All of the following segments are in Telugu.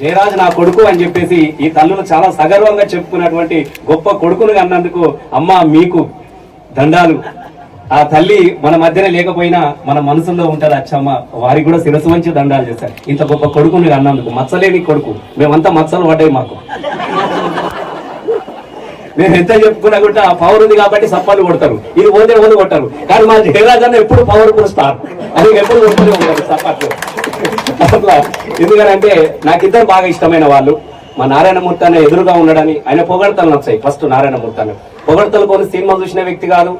జయరాజు నా కొడుకు అని చెప్పేసి ఈ తల్లులు చాలా సగర్వంగా చెప్పుకున్నటువంటి గొప్ప కొడుకును అన్నందుకు అమ్మ మీకు దండాలు. ఆ తల్లి మన మధ్యన లేకపోయినా మన మనసులో ఉంటారు అచ్చమ్మ. వారికి కూడా శిరసు మంచి దండాలు చేశారు. ఇంత గొప్ప కొడుకుని అన్నందుకు మచ్చలేని కొడుకు. మేమంతా మచ్చలు పడ్డాయి మాకు. నేను ఎంత చెప్పుకున్నా కూడా పవర్ ఉంది కాబట్టి సప్పాలు కొడతారు. ఇది పోతే ఓది కొట్టారు. కానీ మా జయరాజు అన్న ఎప్పుడు పవర్ఫుల్ స్టార్ అది ఎప్పుడు కొడుతూనే ఉంటారు అసలు ఎందుకంటే నాకు ఇద్దరు బాగా ఇష్టమైన వాళ్ళు. మా నారాయణమూర్తి అనే ఎదురుగా ఉండడని ఆయన పొగడతలు నచ్చాయి ఫస్ట్ నారాయణమూర్తి అనే పొగడతలు కొన్ని సినిమాలు చూసిన వ్యక్తి కాదు.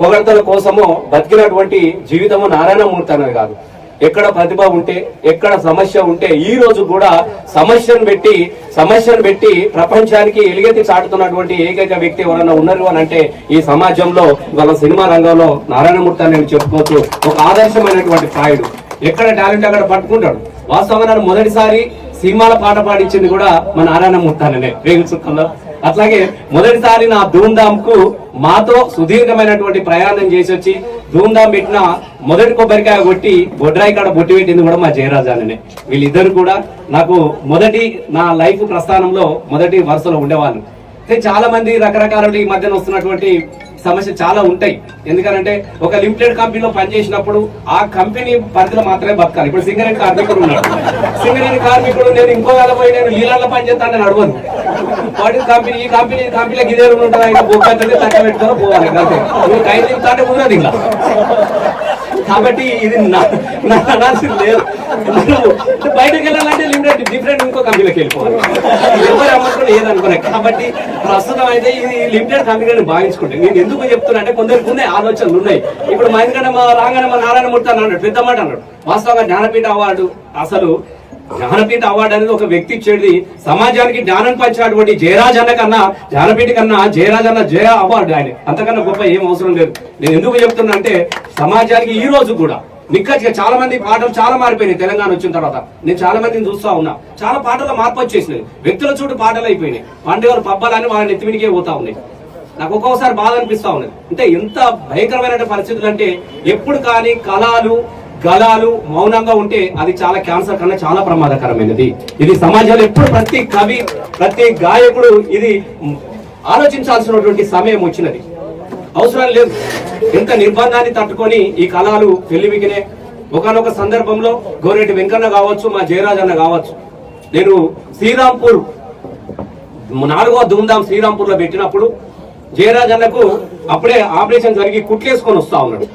పొగడతల కోసము బతికినటువంటి జీవితము నారాయణమూర్తి అనేది కాదు. ఎక్కడ ప్రతిభ ఉంటే ఎక్కడ సమస్య ఉంటే ఈ రోజు కూడా సమస్యను పెట్టి సమస్యను పెట్టి ప్రపంచానికి ఎలుగెత్తి చాటుతున్నటువంటి ఏకైక వ్యక్తి ఎవరైనా ఉన్నారు అని అంటే ఈ సమాజంలో వాళ్ళ సినిమా రంగంలో నారాయణమూర్తి అని నేను చెప్పుకోవచ్చు. ఒక ఆదర్శమైనటువంటి ప్రాయుడు ఎక్కడ టాలెంట్ అక్కడ పట్టుకుంటాడు. వాస్తవంగా నన్ను మొదటిసారి సినిమాల పాట పాడించింది కూడా మన నారాయణమూర్తి ముత్తాననే. రేగు సుఖంలో అట్లాగే మొదటిసారి నా ధూమ్ధామ్కు మాతో సుదీర్ఘమైనటువంటి ప్రయాణం చేసి వచ్చి ధూమ్ధామ్ పెట్టిన మొదటి కొబ్బరికాయ కొట్టి బొడ్రాయి కాడ బొట్టి పెట్టింది కూడా మా జయరాజాననే. వీళ్ళిద్దరు కూడా నాకు మొదటి నా లైఫ్ ప్రస్థానంలో మొదటి వరుసలో ఉండేవాళ్ళు. అయితే చాలా మంది రకరకాల ఈ మధ్యన వస్తున్నటువంటి సమస్య చాలా ఉంటాయి. ఎందుకంటే ఒక లిమిటెడ్ కంపెనీలో పనిచేసినప్పుడు ఆ కంపెనీ పరిధిలో మాత్రమే బతకాలి. ఇప్పుడు సింగరేణి కార్మికుడు ఉన్నాడు. సింగరేణి కార్మికుడు నేను ఇంకో వేళ పోయి నేను నీళ్ళల్లో పని చేస్తాను నేను అడవను వాటి కంపెనీ ఈ కంపెనీ ఈ కంపెనీలో గిదే ఉంటుంది? ఆయన బొక్కతే తగ్గ పెట్టుకొని పోవాలి. అంతే. నువ్వు కై తింటానే ఉన్నది ఇంకా. కాబట్టి ఇది అనాల్సింది లేదు. నువ్వు బయటకు వెళ్ళాలంటే లిమిటెడ్ డిఫరెంట్ ఇంకో కంపెనీలోకి వెళ్ళిపోవాలి. ఎవరు కాబట్టి ప్రస్తుతం అయితే ఇది లిమిటెడ్ కంపెనీని భావించుకుంటాను నేను ఎందుకు చెప్తున్నా అంటే కొందరికి ఉన్నాయి ఆలోచనలు ఉన్నాయి. ఇప్పుడు మా ఎందుకంటే మా రాగానే మా నారాయణమూర్తి అని అన్నాడు. పెద్ద మాట అన్నాడు. వాస్తవంగా జ్ఞానపీఠ అవార్డు అసలు జ్ఞానపీఠ అవార్డు అనేది ఒక వ్యక్తి ఇచ్చేది సమాజానికి జ్ఞానం పంచినటువంటి జయరాజ్ అన్న కన్నా జ్ఞానపీఠ కన్నా జయరాజ్ అన్న జయ అవార్డు ఆయన. అంతకన్నా గొప్ప ఏం అవసరం లేదు. నేను ఎందుకు చెప్తున్నా అంటే సమాజానికి ఈ రోజు కూడా నిక్కచ్చిగా చాలా మంది పాటలు చాలా మారిపోయినాయి తెలంగాణ వచ్చిన తర్వాత. నేను చాలా మందిని చూస్తా ఉన్నా. చాలా పాటలు మార్పు వచ్చేసినాయి. వ్యక్తుల చుట్టూ పాటలు అయిపోయినాయి. పండుగలు పబ్బాలని వాళ్ళ నెత్తిమినికే పోతా ఉన్నాయి. నాకు ఒక్కొక్కసారి బాధ అనిపిస్తా ఉన్నది. అంటే ఎంత భయంకరమైన పరిస్థితులు అంటే ఎప్పుడు కానీ కళలు గలాలు మౌనంగా ఉంటే అది చాలా క్యాన్సర్ కన్నా చాలా ప్రమాదకరమైనది. ఇది సమాజంలో ఎప్పుడు ప్రతి కవి ప్రతి గాయకుడు ఇది ఆలోచించాల్సినటువంటి సమయం వచ్చినది. అవసరం లేదు. ఎంత నిర్బంధాన్ని తట్టుకొని ఈ కళలు పెళ్ళివికినే ఒకనొక సందర్భంలో గోరెడ్డి వెంకన్న కావచ్చు మా జయరాజ్ అన్న కావచ్చు. నేను శ్రీరాంపూర్ నాలుగో ధూమ్ధాం శ్రీరాంపూర్లో పెట్టినప్పుడు జయరాజ్ అన్నకు అప్పుడే ఆపరేషన్ జరిగి కుట్లేసుకొని వస్తా ఉన్నాడు.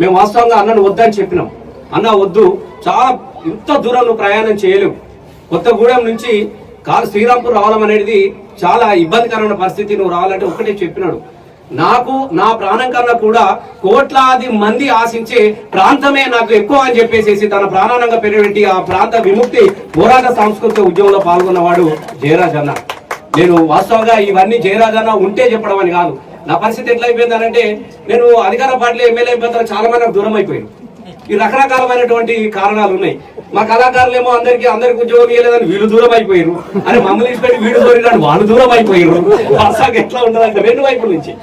మేము వాస్తవంగా అన్నను వద్దని చెప్పినాం. అన్న వద్దు చాలా ఇంత దూరం నువ్వు ప్రయాణం చేయలేవు. కొత్తగూడెం నుంచి కారు శ్రీరాంపూర్ రావడం అనేది చాలా ఇబ్బందికరమైన పరిస్థితి నువ్వు రావాలంటే ఒకటే చెప్పినాడు. నాకు నా ప్రాణం కన్నా కూడా కోట్లాది మంది ఆశించే ప్రాంతమే నాకు ఎక్కువ అని చెప్పేసి తన ప్రాణానంగా పెరిగిపెట్టి ఆ ప్రాంత విముక్తి పోరాట సాంస్కృతిక ఉద్యమంలో పాల్గొన్నవాడు జయరాజ్ అన్న. నేను వాస్తవంగా ఇవన్నీ జయరాజ్ అన్న ఉంటే చెప్పడం అని కాదు. నా పరిస్థితి ఎట్లా అయిపోయిందనంటే నేను అధికార పార్టీలో ఎమ్మెల్యే అయిపోతాను చాలా మంది నాకు దూరం అయిపోయింది ఈ రకరకాలమైనటువంటి కారణాలు ఉన్నాయి మా కళాకారులు ఏమో అందరికి అందరికి ఉద్యోగం ఇవ్వలేదని వీళ్ళు దూరం అయిపోయారు అని మమ్మల్ని ఇచ్చిపెట్టి వీళ్ళు దూరం వాళ్ళు దూరం అయిపోయారు అసలు ఎట్లా ఉండదంటే రెండు వైపుల నుంచి.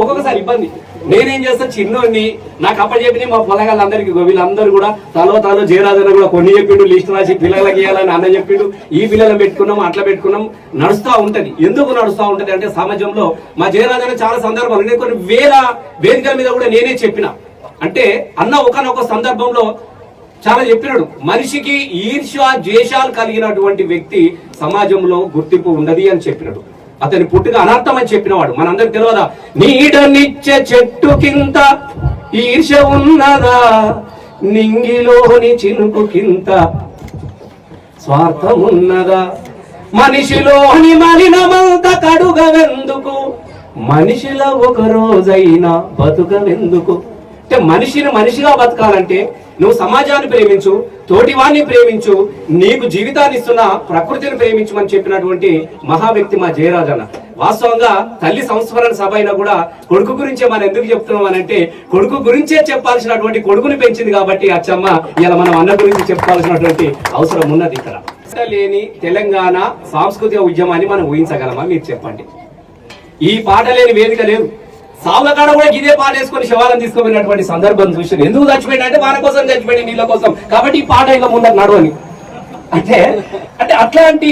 ఒక్కొక్కసారి ఇబ్బంది. నేనేం చేస్తా చిన్నోడిని నాకు అప్పచెప్పి మా పొలగాళ్ళందరికీ వీళ్ళందరూ కూడా తలో తలో జయరాజన కూడా కొన్ని చెప్పిండు లిస్ట్ రాసి పిల్లలకి ఇవ్వాలని అన్న చెప్పిండు. ఈ పిల్లలు పెట్టుకున్నాం అట్లా పెట్టుకున్నాం. నడుస్తూ ఉంటది. ఎందుకు నడుస్తూ ఉంటది అంటే సమాజంలో మా జయరాజన చాలా సందర్భాలు నేను కొన్ని వేల వేదికల మీద కూడా నేనే చెప్పిన. అంటే అన్న ఒకనొక సందర్భంలో చాలా చెప్పినాడు. మనిషికి ఈర్ష్య ద్వేషాలు కలిగినటువంటి వ్యక్తి సమాజంలో గుర్తింపు ఉండదు అని చెప్పినాడు. అతని పుట్టుక అనర్థం అని చెప్పినవాడు. మనందరికి తెలియదా? నీడనిచ్చే చెట్టు కింద ఈర్ష ఉన్నదా? నింగిలోని చినుకు కింద స్వార్థం ఉన్నదా? మనిషిలోని మలినమంత కడుగవెందుకు? మనిషిలో ఒక రోజైనా బతుకవెందుకు? అంటే మనిషిని మనిషిగా బతకాలంటే నువ్వు సమాజాన్ని ప్రేమించు తోటివాన్ని ప్రేమించు నీకు జీవితాన్ని ఇస్తున్న ప్రకృతిని ప్రేమించమని చెప్పినటువంటి మహా వ్యక్తి మా జయరాజన్న వాస్తవంగా తల్లి సంస్మరణ సభ అయినా కూడా కొడుకు గురించే మనం ఎందుకు చెప్తున్నాం అని అంటే కొడుకు గురించే చెప్పాల్సినటువంటి కొడుకుని పెంచింది కాబట్టి అచ్చమ్మ ఇలా మనం అన్న గురించి చెప్పాల్సినటువంటి అవసరం ఉన్నది ఇక్కడ. లేని తెలంగాణ సాంస్కృతిక ఉద్యమాన్ని మనం ఊహించగలమా? మీరు చెప్పండి. ఈ పాట లేని వేదిక లేదు. సావుల కాడ కూడా ఇదే పాటేసుకొని శవాలను తీసుకుపోయినటువంటి సందర్భం చూసి ఎందుకు చచ్చిపోయింది? అంటే వాళ్ళ కోసం చచ్చిపోయింది నీళ్ళ కోసం. కాబట్టి ఈ పాట ఇంకా ముందర నడవని. అంటే అంటే అట్లాంటి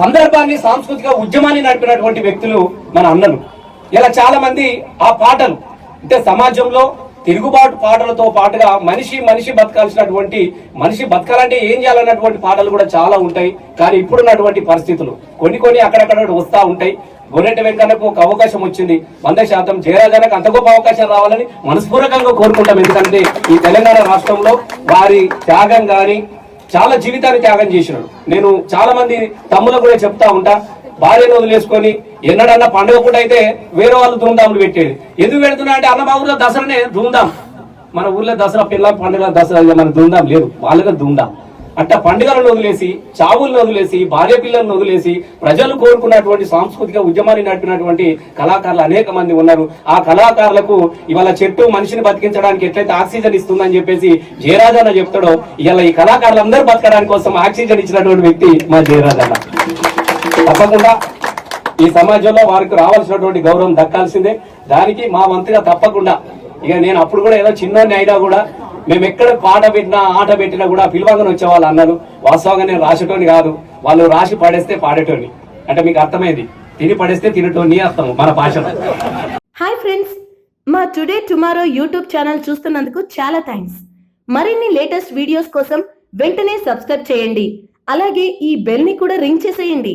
సందర్భాన్ని సాంస్కృతిక ఉద్యమాన్ని నడిపినటువంటి వ్యక్తులు మన అన్నలు. ఇలా చాలా మంది ఆ పాటలు అంటే సమాజంలో తిరుగుబాటు పాటలతో పాటుగా మనిషి మనిషి బతకాల్సినటువంటి మనిషి బతకాలంటే ఏం చేయాలన్నటువంటి పాటలు కూడా చాలా ఉంటాయి. కానీ ఇప్పుడున్నటువంటి పరిస్థితులు కొన్ని కొన్ని అక్కడక్కడ వస్తూ ఉంటాయి. గొర్రెంటి వెంకన్నకు ఒక అవకాశం వచ్చింది. వంద శాతం జయరాజానికి అంత గొప్ప అవకాశం రావాలని మనస్పూర్వకంగా కోరుకుంటాం. ఎందుకంటే ఈ తెలంగాణ రాష్ట్రంలో వారి త్యాగం కానీ చాలా జీవితాన్ని త్యాగం చేసినాడు. నేను చాలా మంది తమ్ములకు కూడా చెప్తా ఉంటా భార్యను వదిలేసుకొని ఎన్నడన్నా పండుగ పూట అయితే వేరే వాళ్ళు ధూమ్ధాములు పెట్టేది. ఎందుకు పెడుతున్నా అంటే అన్న మా ఊర్లో దసరానే ధూమ్ధాం మన ఊర్లో దసరా పిల్ల పండుగ దసరా మన ధూమ్ధాం లేదు. వాళ్ళగా ధూమ్ధాం అట్ట పండుగలను వదిలేసి చావులను వదిలేసి భార్య పిల్లలను వదిలేసి ప్రజలు కోరుకున్నటువంటి సాంస్కృతిక ఉద్యమాన్ని నడిపినటువంటి కళాకారులు అనేక మంది ఉన్నారు. ఆ కళాకారులకు ఇవాళ చెట్టు మనిషిని బతికించడానికి ఎట్లయితే ఆక్సిజన్ ఇస్తుందని చెప్పేసి జయరాజన్న చెప్తాడో ఇవాళ ఈ కళాకారులందరూ బతకడానికి కోసం ఆక్సిజన్ ఇచ్చినటువంటి వ్యక్తి మా జయరాజన్న. తప్పకుండా ఈ సమాజంలో వారికి రావాల్సినటువంటి గౌరవం దక్కాల్సిందే. దానికి మా వంతుగా తప్పకుండా. ఇక నేను అప్పుడు కూడా ఏదో చిన్నోడిని అయినా కూడా మేము ఎక్కడ పాట పెట్టినా ఆట పెట్టినా కూడా పిలవంగానే వచ్చేవాళ్ళు అన్నారు. వాస్తవంగా నేను రాసేటోని కాదు. వాళ్ళు రాసి పడేస్తే పాడేటోని అంటే మీకు అర్థమైంది. తిని పడేస్తే తినటోని అర్థం మన భాషలో. హాయ్ ఫ్రెండ్స్ మా టుడే టుమారో యూట్యూబ్ ఛానల్ చూస్తున్నందుకు చాలా థ్యాంక్స్ మరిన్ని లేటెస్ట్ వీడియోస్ కోసం వెంటనే సబ్స్క్రైబ్ చేయండి. అలాగే ఈ బెల్ని కూడా రింగ్ చేసేయండి.